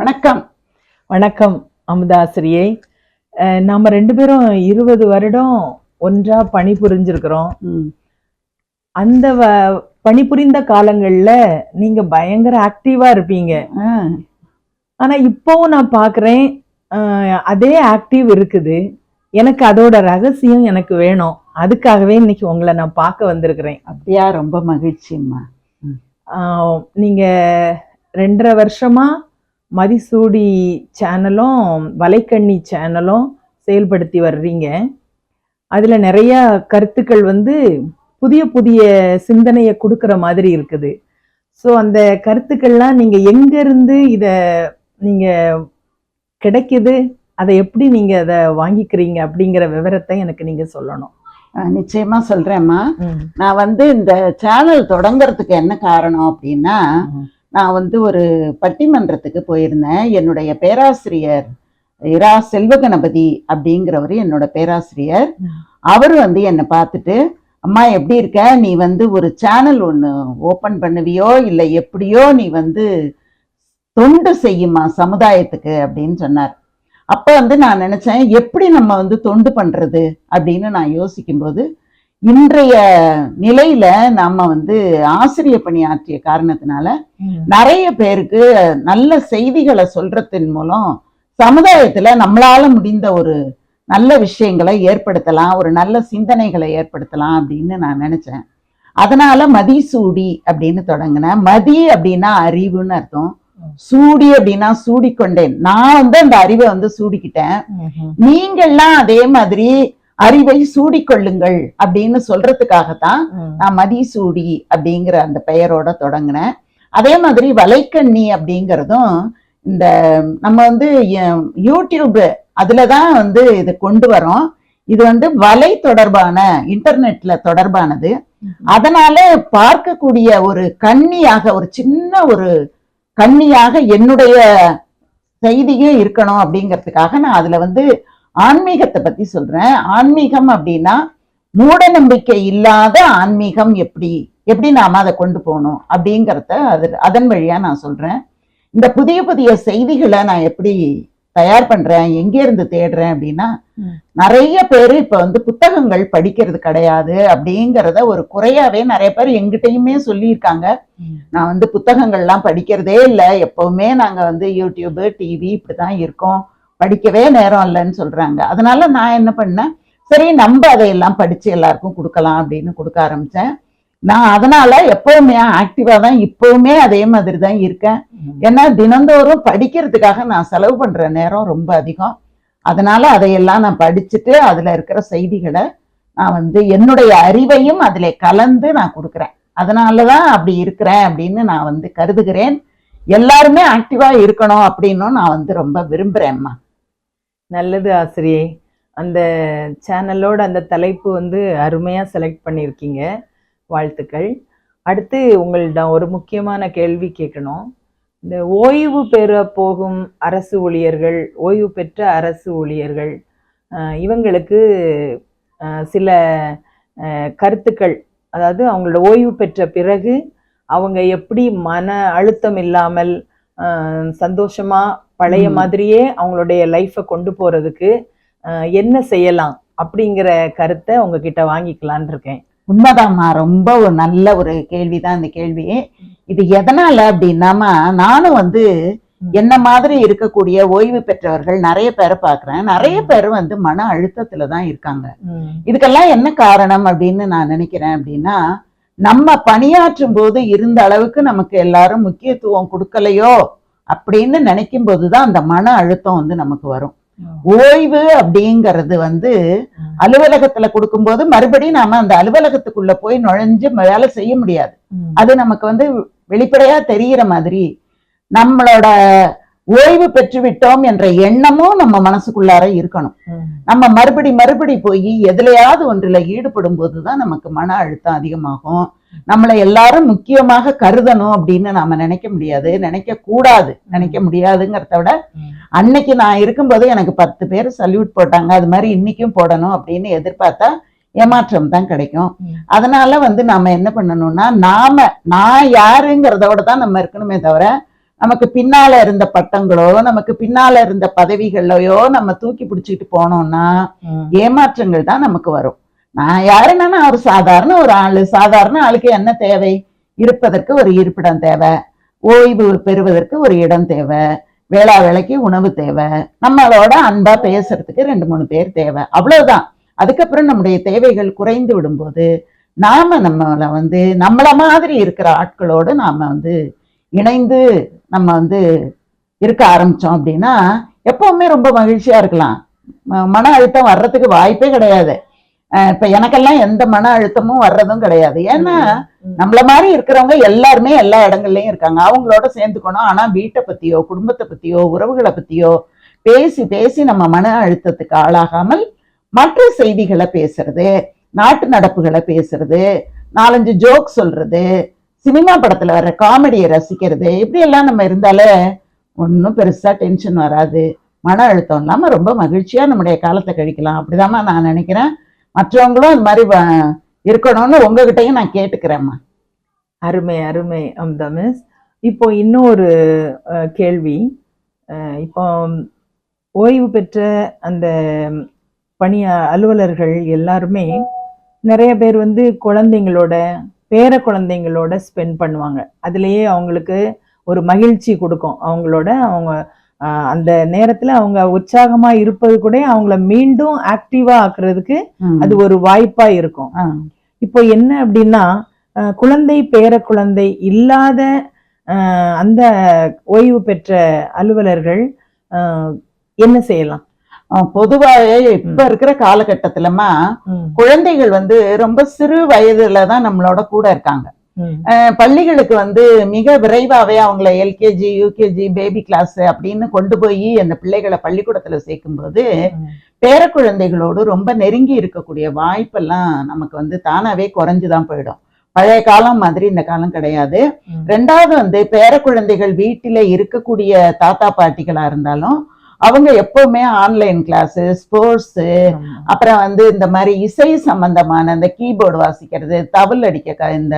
வணக்கம். வணக்கம் அமுதாசிரியை. அஹ் நாம ரெண்டு பேரும் இருபது வருடம் ஒன்றா பணிபுரிஞ்சிருக்கிறோம் ம், அந்த பணிபுரிந்த காலங்கள்ல நீங்க பயங்கர ஆக்டிவா இருப்பீங்க. ஆனா இப்போவும் நான் பாக்குறேன் அஹ் அதே ஆக்டிவ் இருக்குது. எனக்கு அதோட ரகசியம் எனக்கு வேணும். அதுக்காகவே இன்னைக்கு உங்களை நான் பார்க்க வந்திருக்கிறேன். அப்படியா? ரொம்ப மகிழ்ச்சிம்மா. நீங்க ரெண்டரை வருஷமா மதிசூடி சேனலும் வலைக்கண்ணி சேனலும் செயல்படுத்தி வர்றீங்க. அதுல நிறைய கருத்துக்கள் வந்து புதிய புதிய சிந்தனையை கொடுக்கிற மாதிரி இருக்குது. ஸோ அந்த கருத்துக்கள்லாம் நீங்க எங்க இருந்து இத நீங்க கிடைக்குது? அதை எப்படி நீங்க அதை வாங்கிக்கிறீங்க? அப்படிங்கிற விவரத்தை எனக்கு நீங்க சொல்லணும். ஆ, நிச்சயமா சொல்றேம்மா. நான் வந்து இந்த சேனல் தொடங்குறதுக்கு என்ன காரணம் அப்படின்னா. நான் வந்து ஒரு பட்டிமன்றத்துக்கு போயிருந்தேன். என்னுடைய பேராசிரியர் இரா செல்வகணபதி அப்படிங்கிறவர் என்னோட பேராசிரியர். அவர் வந்து என்னை பார்த்துட்டு அம்மா எப்படி இருக்க? நீ வந்து ஒரு சேனல் ஒன்று ஓப்பன் பண்ணுவியோ? இல்லை எப்படியோ நீ வந்து தொண்டு செய்யுமா சமுதாயத்துக்கு? அப்படின்னு சொன்னார். அப்ப வந்து நான் நினைச்சேன் எப்படி நம்ம வந்து தொண்டு பண்றது? அப்படின்னு நான் யோசிக்கும்போது இன்றைய நிலையில நாம வந்து ஆசிரிய பணி ஆற்றிய காரணத்தினால. நிறைய பேருக்கு நல்ல செய்திகளை சொல்றதன் மூலம் சமுதாயத்துல நம்மளால முடிந்த ஒரு நல்ல விஷயங்களை ஏற்படுத்தலாம் ஒரு நல்ல சிந்தனைகளை ஏற்படுத்தலாம் அப்படின்னு நான் நினைச்சேன். அதனால மதிசூடி அப்படின்னு தொடங்கினேன். மதி அப்படின்னா அறிவுன்னு அர்த்தம். சூடி அப்படின்னா சூடிக்கொண்டேன். நான் வந்து அந்த அறிவை வந்து சூடிக்கிட்டேன். நீங்கள்லாம் அதே மாதிரி அறிவை சூடிக்கொள்ளுங்கள் அப்படின்னு சொல்றதுக்காகத்தான். நான் மதிசூடி அப்படிங்கிற அந்த பெயரோட தொடங்கினேன். அதே மாதிரி வலைக்கண்ணி அப்படிங்கிறதும் இந்த நம்ம வந்து யூடியூப் அதுல தான் வந்து இது கொண்டு வரோம். இது வந்து வலை தொடர்பான இன்டர்நெட்ல தொடர்பானது. அதனால பார்க்கக்கூடிய ஒரு கண்ணியாக ஒரு சின்ன ஒரு கண்ணியாக என்னுடைய செய்தியும் இருக்கணும் அப்படிங்கிறதுக்காக நான் அதுல வந்து ஆன்மீகத்தை பத்தி சொல்றேன். ஆன்மீகம் அப்படின்னா மூட நம்பிக்கை இல்லாத ஆன்மீகம் எப்படி? எப்படி நாம அதை கொண்டு போகணும்? அப்படிங்கிறத அது அதன் வழியா நான் சொல்றேன். இந்த புதிய புதிய செய்திகளை நான் எப்படி தயார் பண்றேன்? எங்க இருந்து தேடுறேன் அப்படின்னா. நிறைய பேர் இப்ப வந்து புத்தகங்கள் படிக்கிறது கிடையாது அப்படிங்கிறத ஒரு குறையாவே நிறைய பேர் எங்கிட்டயுமே சொல்லியிருக்காங்க. நான் வந்து புத்தகங்கள்லாம் படிக்கிறதே இல்லை. எப்பவுமே நாங்க வந்து யூடியூப் டிவி இப்படிதான் இருக்கோம். படிக்கவே நேரம் இல்லைன்னு சொல்றாங்க. அதனால நான் என்ன பண்ணேன் சரி நம்ம அதையெல்லாம் படிச்சு எல்லாருக்கும் கொடுக்கலாம் அப்படின்னு கொடுக்க ஆரம்பிச்சேன். நான் அதனால எப்பவுமே ஆக்டிவா தான் இப்பவுமே அதே மாதிரி தான் இருக்கேன். ஏன்னா தினந்தோறும் படிக்கிறதுக்காக நான் செலவு பண்ற நேரம் ரொம்ப அதிகம். அதனால அதையெல்லாம் நான் படிச்சுட்டு அதுல இருக்கிற செய்திகளை நான் வந்து என்னுடைய அறிவையும் அதுல கலந்து நான் கொடுக்குறேன். அதனாலதான் அப்படி இருக்கிறேன் அப்படின்னு நான் வந்து கருதுகிறேன். எல்லாருமே ஆக்டிவா இருக்கணும் அப்படின்னும் நான் வந்து ரொம்ப விரும்புறேன்மா. நல்லது ஆசிரியை. அந்த சேனலோட அந்த தலைப்பு வந்து அருமையாக செலக்ட் பண்ணியிருக்கீங்க. வாழ்த்துக்கள். அடுத்து உங்கள்கிட்ட ஒரு முக்கியமான கேள்வி கேட்கணும். இந்த ஓய்வு பெற போகும் அரசு ஊழியர்கள் ஓய்வு பெற்ற அரசு ஊழியர்கள் இவங்களுக்கு சில கருத்துக்கள் அதாவது அவங்களோட ஓய்வு பெற்ற பிறகு அவங்க எப்படி மன அழுத்தம் இல்லாமல் சந்தோஷமா பழைய. மாதிரியே அவங்களுடைய லைஃப்பை கொண்டு போறதுக்கு என்ன செய்யலாம் அப்படிங்கிற கருத்தை உங்ககிட்ட வாங்கிக்கலான் இருக்கேன். உண்மைதாம்மா. ரொம்ப ஒரு நல்ல ஒரு கேள்விதான் இந்த கேள்வி. இது எதனால அப்படின்னாமா நானும் வந்து என்ன மாதிரி இருக்கக்கூடிய ஓய்வு பெற்றவர்கள் நிறைய பேரை பார்க்கிறேன். நிறைய பேர் வந்து மன அழுத்தத்துல தான் இருக்காங்க. இதுக்கெல்லாம் என்ன காரணம் அப்படின்னு நான் நினைக்கிறேன் அப்படின்னா நம்ம பணியாற்றும் போது இருந்த அளவுக்கு நமக்கு எல்லாரும் முக்கியத்துவம் கொடுக்கலையோ அப்படின்னு நினைக்கும் போதுதான் அந்த மன அழுத்தம் வந்து நமக்கு வரும். ஓய்வு அப்படிங்கிறது வந்து அலுவலகத்துல கொடுக்கும்போது மறுபடியும் நாம அந்த அலுவலகத்துக்குள்ள போய் நுழைஞ்சு வேலை செய்ய முடியாது. அது நமக்கு வந்து வெளிப்படையா தெரிகிற மாதிரி நம்மளோட ஓய்வு பெற்று விட்டோம் என்ற எண்ணமும் நம்ம மனசுக்குள்ளார இருக்கணும். நம்ம மறுபடி மறுபடி போய் எதுலயாவது ஒன்றுல ஈடுபடும் போதுதான் நமக்கு மன அழுத்தம் அதிகமாகும். நம்மளை எல்லாரும் முக்கியமாக கருதணும் அப்படின்னு நாம நினைக்க முடியாது. நினைக்க கூடாது. நினைக்க முடியாதுங்கிறத விட அன்னைக்கு நான் இருக்கும்போது எனக்கு பத்து பேர் சல்யூட் போட்டாங்க. அது மாதிரி இன்னைக்கும் போடணும் அப்படின்னு எதிர்பார்த்தா ஏமாற்றம் தான் கிடைக்கும். அதனால வந்து நாம என்ன பண்ணணும்னா நாம நான் யாருங்கிறதோட தான் நம்ம இருக்கணுமே தவிர நமக்கு பின்னால இருந்த பட்டங்களோ நமக்கு பின்னால இருந்த பதவிகளையோ நம்ம தூக்கி பிடிச்சிட்டு போனோம்னா. ஏமாற்றங்கள் தான் நமக்கு வரும். நான் யாருன்னா நான் ஒரு சாதாரண ஒரு ஆளு சாதாரண ஆளுக்கு என்ன தேவை? இருப்பதற்கு ஒரு இருப்பிடம் தேவை. ஓய்வு பெறுவதற்கு ஒரு இடம் தேவை. வேளா வேலைக்கு உணவு தேவை. நம்மளோட அன்பா பேசுறதுக்கு ரெண்டு மூணு பேர் தேவை. அவ்வளவுதான். அதுக்கப்புறம் நம்முடைய தேவைகள் குறைந்து விடும்போது நாம நம்மள வந்து நம்மள மாதிரி இருக்கிற ஆட்களோடு நாம வந்து இணைந்து நம்ம வந்து இருக்க ஆரம்பிச்சோம் அப்படின்னா எப்பவுமே ரொம்ப மகிழ்ச்சியா இருக்கலாம். மன அழுத்தம் வர்றதுக்கு வாய்ப்பே கிடையாது. இப்ப எனக்கெல்லாம் எந்த மன அழுத்தமும் வர்றதும் கிடையாது. ஏன்னா. நம்மள மாதிரி இருக்கிறவங்க எல்லாருமே எல்லா இடங்கள்லயும் இருக்காங்க. அவங்களோட சேர்ந்துக்கணும். ஆனா வீட்டை பத்தியோ குடும்பத்தை பத்தியோ உறவுகளை பத்தியோ பேசி பேசி நம்ம மன அழுத்தத்துக்கு ஆளாகாமல் மற்ற செய்திகளை பேசுறது நாட்டு நடப்புகளை பேசுறது நாலஞ்சு ஜோக் சொல்றது சினிமா படத்துல வர்ற காமெடியை ரசிக்கிறது இப்படி எல்லாம் நம்ம இருந்தாலே ஒன்றும் பெருசா டென்ஷன் வராது. மன அழுத்தம் இல்லாமல் ரொம்ப மகிழ்ச்சியா நம்முடைய காலத்தை கழிக்கலாம். அப்படிதாம்மா நான் நினைக்கிறேன். மற்றவங்களும் அது மாதிரி வ- இருக்கணும்னு உங்ககிட்டயும் நான் கேட்டுக்கிறேம்மா. அருமை அருமை அம்தா மிஸ் இப்போ இன்னொரு கேள்வி. இப்போ ஓய்வு பெற்ற அந்த பணி அலுவலர்கள் எல்லாருமே நிறைய பேர் வந்து குழந்தைங்களோட பேர குழந்தைங்களோட ஸ்பெண்ட் பண்ணுவாங்க அதுலேயே அவங்களுக்கு ஒரு மகிழ்ச்சி கொடுக்கும் அவங்களோட அவங்க அந்த நேரத்தில் அவங்க உற்சாகமா இருப்பது கூட அவங்கள மீண்டும் ஆக்டிவா ஆக்குறதுக்கு. அது ஒரு வாய்ப்பா இருக்கும். இப்போ என்ன அப்படின்னா குழந்தை பேர குழந்தை இல்லாத அந்த ஓய்வு பெற்ற அலுவலர்கள் என்ன செய்யலாம் ஆ, பொதுவாவே இப்ப இருக்கிற காலகட்டத்துலமா குழந்தைகள் வந்து ரொம்ப சிறு வயதுல தான் நம்மளோட கூட இருக்காங்க. பள்ளிகளுக்கு வந்து மிக விரைவாவே அவங்கள எல்கேஜி யூகேஜி பேபி கிளாஸ் அப்படின்னு கொண்டு போய் அந்த பிள்ளைகளை பள்ளிக்கூடத்துல சேர்க்கும்போது பேர குழந்தைகளோடு ரொம்ப நெருங்கி இருக்கக்கூடிய வாய்ப்பெல்லாம் நமக்கு வந்து தானாவே குறைஞ்சுதான் போயிடும். பழைய காலம் மாதிரி இந்த காலம் கிடையாது. ரெண்டாவது வந்து பேர குழந்தைகள் வீட்டில இருக்கக்கூடிய தாத்தா பாட்டிகளா இருந்தாலும் அவங்க எப்பவுமே ஆன்லைன் கிளாஸ் ஸ்போர்ட்ஸ். அப்புறம் வந்து இந்த மாதிரி இசை சம்பந்தமான இந்த கீபோர்டு வாசிக்கிறது தவில் அடிக்க இந்த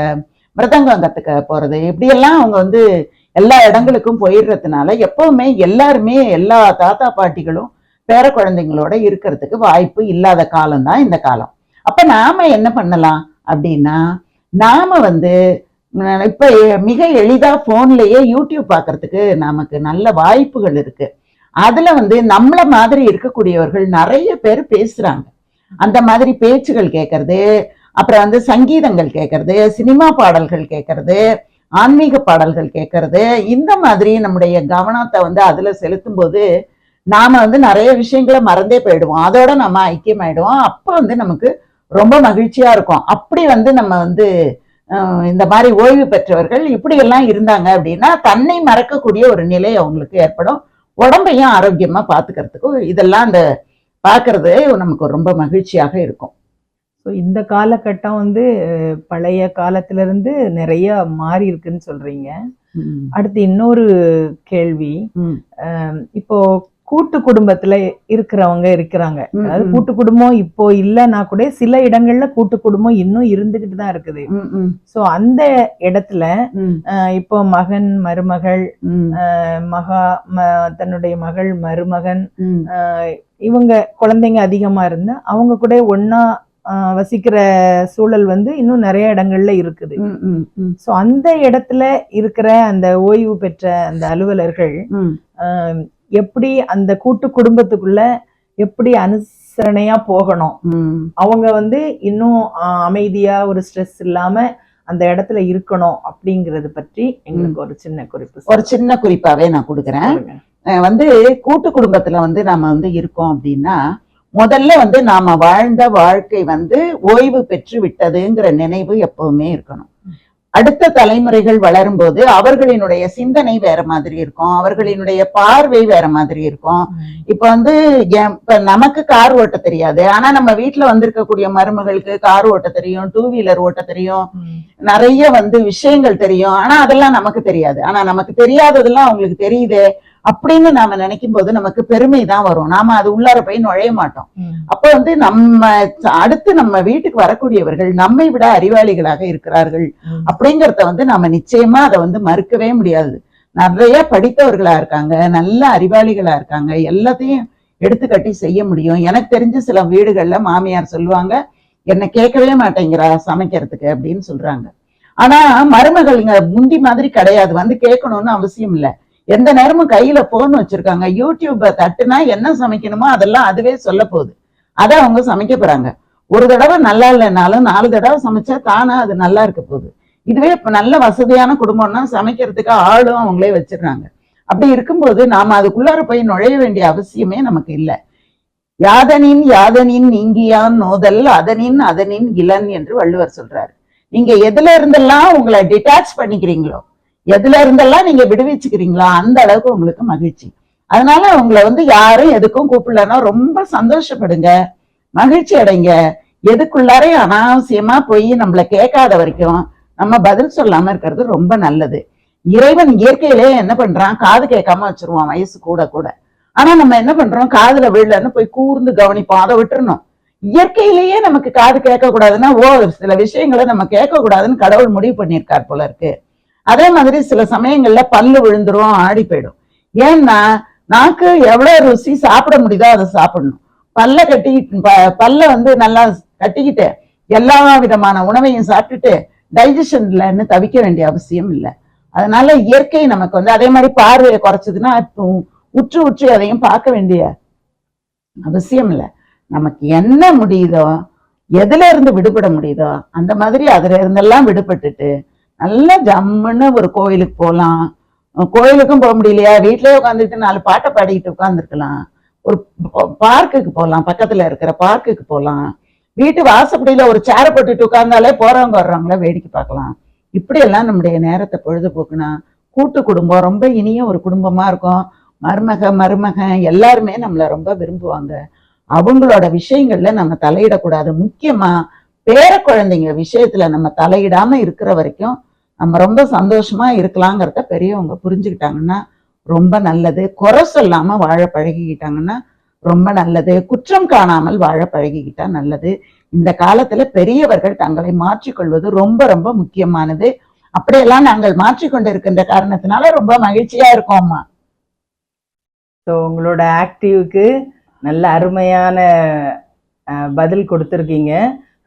மிருதங்கம் கத்துக்க போறது இப்படியெல்லாம் அவங்க வந்து எல்லா இடங்களுக்கும் போயிடுறதுனால எப்பவுமே எல்லாருமே எல்லா தாத்தா பாட்டிகளும் பேர குழந்தைங்களோட இருக்கிறதுக்கு வாய்ப்பு இல்லாத காலம் தான் இந்த காலம் அப்ப நாம என்ன பண்ணலாம் அப்படின்னா நாம வந்து இப்ப மிக எளிதா போன்லயே யூடியூப் பார்க்கிறதுக்கு நமக்கு நல்ல வாய்ப்புகள் இருக்கு அதுல வந்து நம்மள மாதிரி இருக்கக்கூடியவர்கள் நிறைய பேர் பேசுறாங்க. அந்த மாதிரி பேச்சுகள் கேட்கறது அப்புறம் வந்து சங்கீதங்கள் கேட்கறது சினிமா பாடல்கள் கேட்கறது ஆன்மீக பாடல்கள் கேட்கறது இந்த மாதிரி நம்முடைய கவனத்தை வந்து அதுல செலுத்தும் போது நாம வந்து நிறைய விஷயங்களை மறந்தே போயிடுவோம். அதோட நம்ம ஐக்கியமாயிடுவோம். அப்ப வந்து நமக்கு ரொம்ப மகிழ்ச்சியா இருக்கும். அப்படி வந்து நம்ம வந்து இந்த மாதிரி ஓய்வு பெற்றவர்கள் இப்படி எல்லாம் இருந்தாங்க அப்படின்னா தன்னை மறக்கக்கூடிய ஒரு நிலை அவங்களுக்கு ஏற்படும். உடம்பையும் ஆரோக்கியமா பாத்துக்கிறதுக்கும் இதெல்லாம் அந்த பாக்குறது நமக்கு ரொம்ப மகிழ்ச்சியாக இருக்கும். ஸோ இந்த காலகட்டம் வந்து பழைய காலத்துல இருந்து நிறைய மாறி இருக்குன்னு சொல்றீங்க. அடுத்து இன்னொரு கேள்வி. இப்போ கூட்டு குடும்பத்துல இருக்கிறவங்க இருக்கிறாங்க. அதாவது. கூட்டு குடும்பம் இப்போ இல்லைன்னா கூட சில இடங்கள்ல கூட்டு குடும்பம் இன்னும் இருந்துகிட்டு தான் இருக்குது. ஸோ அந்த இடத்துல இப்போ மகன் மருமகள் மகா தன்னுடைய மகள் மருமகன் இவங்க குழந்தைங்க அதிகமா இருந்தா அவங்க கூட அஹ், வசிக்கிற சூழல் வந்து இன்னும் நிறைய இடங்கள்ல இருக்குது. ஸோ அந்த இடத்துல இருக்கிற அந்த ஓய்வு பெற்ற அந்த அலுவலர்கள் எப்படி அந்த கூட்டு குடும்பத்துக்குள்ள எப்படி அனுசரணையா போகணும். அவங்க வந்து இன்னும் அமைதியா ஒரு ஸ்ட்ரெஸ் இல்லாம அந்த இடத்துல இருக்கணும் அப்படிங்கறது பற்றி எங்களுக்கு ஒரு சின்ன குறிப்பு ஒரு சின்ன குறிப்பாவே நான் கொடுக்குறேன். வந்து கூட்டு குடும்பத்துல வந்து நாம வந்து இருக்கோம் அப்படின்னா முதல்ல வந்து நாம வாழ்ந்த வாழ்க்கை வந்து ஓய்வு பெற்று விட்டதுங்கிற நினைவு எப்பவுமே இருக்கணும். அடுத்த தலைமுறைகள் வளரும்போது அவர்களினுடைய சிந்தனை வேற மாதிரி இருக்கும். அவர்களினுடைய பார்வை வேற மாதிரி இருக்கும். இப்ப வந்து இப்ப நமக்கு கார் ஓட்ட தெரியாது. ஆனா நம்ம வீட்டுல வந்திருக்கக்கூடிய மருமகளுக்கு கார் ஓட்ட தெரியும் டூ வீலர் ஓட்ட தெரியும். நிறைய வந்து விஷயங்கள் தெரியும். ஆனா அதெல்லாம் நமக்கு தெரியாது. ஆனா நமக்கு தெரியாததெல்லாம் அவங்களுக்கு தெரியுதே. அப்படின்னு நாம நினைக்கும் போது நமக்கு பெருமை தான் வரும். நாம அது உள்ளார போய் நுழைய மாட்டோம். அப்ப வந்து நம்ம அடுத்து நம்ம வீட்டுக்கு வரக்கூடியவர்கள் நம்மை விட அறிவாளிகளாக இருக்கிறார்கள். அப்படிங்கறத வந்து நாம நிச்சயமா அதை வந்து மறுக்கவே முடியாது. நிறைய படித்தவர்களா இருக்காங்க நல்ல அறிவாளிகளா இருக்காங்க எல்லாத்தையும் எடுத்துக்கட்டி செய்ய முடியும். எனக்கு தெரிஞ்ச சில வீடுகள்ல மாமியார் சொல்லுவாங்க என்னை கேட்கவே மாட்டேங்கிறா சமைக்கிறதுக்கு அப்படின்னு சொல்றாங்க. ஆனா மருமகள்ங்க முந்தி மாதிரி கிடையாது. வந்து கேட்கணும்னு அவசியம் இல்லை. எந்த நேரமும் கையில போன் வச்சிருக்காங்க. யூடியூப்பை தட்டுனா என்ன சமைக்கணுமோ அதெல்லாம் அதுவே சொல்ல போகுது. அதை அவங்க சமைக்க போறாங்க. ஒரு தடவை நல்லா இல்லைனாலும் நாலு தடவை சமைச்சா தானா அது நல்லா இருக்க போகுது. இதுவே இப்ப நல்ல வசதியான குடும்பம்னா சமைக்கிறதுக்கு ஆளும் அவங்களே வச்சிடுறாங்க. அப்படி இருக்கும்போது நாம அதுக்குள்ளார போய் நுழைய வேண்டிய அவசியமே நமக்கு இல்லை. யாதனின் யாதனின் நீங்கியான் நோதல் அதனின் அதனின் இளன் என்று வள்ளுவர் சொல்றாரு. நீங்க எதுல இருந்தெல்லாம் உங்களை டிட்டாச் பண்ணிக்கிறீங்களோ எதுல இருந்தெல்லாம் நீங்க விடுவிச்சுக்கிறீங்களோ அந்த அளவுக்கு உங்களுக்கு மகிழ்ச்சி. அதனால உங்களை வந்து யாரும் எதுக்கும் கூப்பிடலன்னா ரொம்ப சந்தோஷப்படுங்க. மகிழ்ச்சி அடைங்க. எதுக்குள்ளாரே அனாவசியமா போய் நம்மள கேட்காத வரைக்கும் நம்ம பதில் சொல்லாம இருக்கிறது ரொம்ப நல்லது. இறைவன் இயற்கையிலே என்ன பண்றான்? காது கேட்காம வச்சிருவான் வயசு கூட கூட. ஆனா நம்ம என்ன பண்றோம்? காதுல விழலன்னு போய் கூர்ந்து கவனிப்போம். அதை விட்டுறணும். இயற்கையிலேயே நமக்கு காது கேட்க கூடாதுன்னா ஓ சில விஷயங்களை நம்ம கேட்க கூடாதுன்னு கடவுள் முடிவு பண்ணியிருக்கார் போல இருக்கு. அதே மாதிரி சில சமயங்கள்ல பல்லு விழுந்துரும் ஆடி போயிடும். ஏன்னா நாக்கு எவ்வளவு ருசி சாப்பிட முடியுதோ அதை சாப்பிடணும். பல்ல கட்டி பல்ல வந்து நல்லா கட்டிக்கிட்டு எல்லா விதமான உணவையும் சாப்பிட்டுட்டு டைஜஷன்லன்னு தவிக்க வேண்டிய அவசியம் இல்லை. அதனால இயற்கை நமக்கு வந்து அதே மாதிரி பார்வையை குறைச்சதுன்னா இப்போ உற்று உற்று அதையும் பார்க்க வேண்டிய அவசியம் இல்லை. நமக்கு என்ன முடியுதோ எதுல இருந்து விடுபட முடியுதோ அந்த மாதிரி அதுல இருந்தெல்லாம் விடுபட்டுட்டு நல்லா ஜம்முன்னு ஒரு கோயிலுக்கு போகலாம் கோயிலுக்கும் போக முடியலையா? வீட்லயே உட்காந்துட்டு நாலு பாட்டை பாடிக்கிட்டு உட்காந்துருக்கலாம் ஒரு பார்க்குக்கு போகலாம் பக்கத்துல இருக்கிற பார்க்குக்கு போகலாம் வீட்டு வாசப்படியில ஒரு சேரை போட்டுட்டு உட்கார்ந்தாலே போறவங்க வர்றவங்கள வேடிக்கை பார்க்கலாம். இப்படி எல்லாம் நம்முடைய நேரத்தை பொழுதுபோக்குனா கூட்டு குடும்பம் ரொம்ப இனிய ஒரு குடும்பமா இருக்கும். மருமக மருமகன் எல்லாருமே நம்மள ரொம்ப விரும்புவாங்க. அவங்களோட விஷயங்கள்ல நம்ம தலையிடக்கூடாது. முக்கியமா பேர குழந்தைங்க விஷயத்துல நம்ம தலையிடாம இருக்கிற வரைக்கும் நம்ம ரொம்ப சந்தோஷமா இருக்கலாங்கிறத பெரியவங்க புரிஞ்சுக்கிட்டாங்கன்னா ரொம்ப நல்லது. குறை சொல்லாம வாழ பழகிக்கிட்டாங்கன்னா ரொம்ப நல்லது. குற்றம் காணாமல் வாழ பழகிக்கிட்டா நல்லது. இந்த காலத்துல பெரியவர்கள் தங்களை மாற்றிக்கொள்வது ரொம்ப ரொம்ப முக்கியமானது. அப்படியெல்லாம் நாங்கள் மாற்றிக்கொண்டிருக்கின்ற காரணத்தினால ரொம்ப மகிழ்ச்சியா இருக்கோம்மா ஸோ உங்களோட ஆக்டிவ்க்கு நல்ல அருமையான பதில் கொடுத்துருக்கீங்க.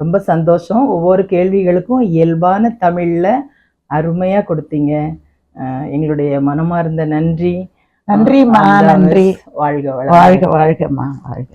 ரொம்ப சந்தோஷம். ஒவ்வொரு கேள்விகளுக்கும் இயல்பான தமிழில் அருமையாக கொடுத்தீங்க எங்களுடைய மனமார்ந்த நன்றி நன்றிம்மா நன்றி. வாழ்க. வாழ்க வாழ்கம்மா வாழ்க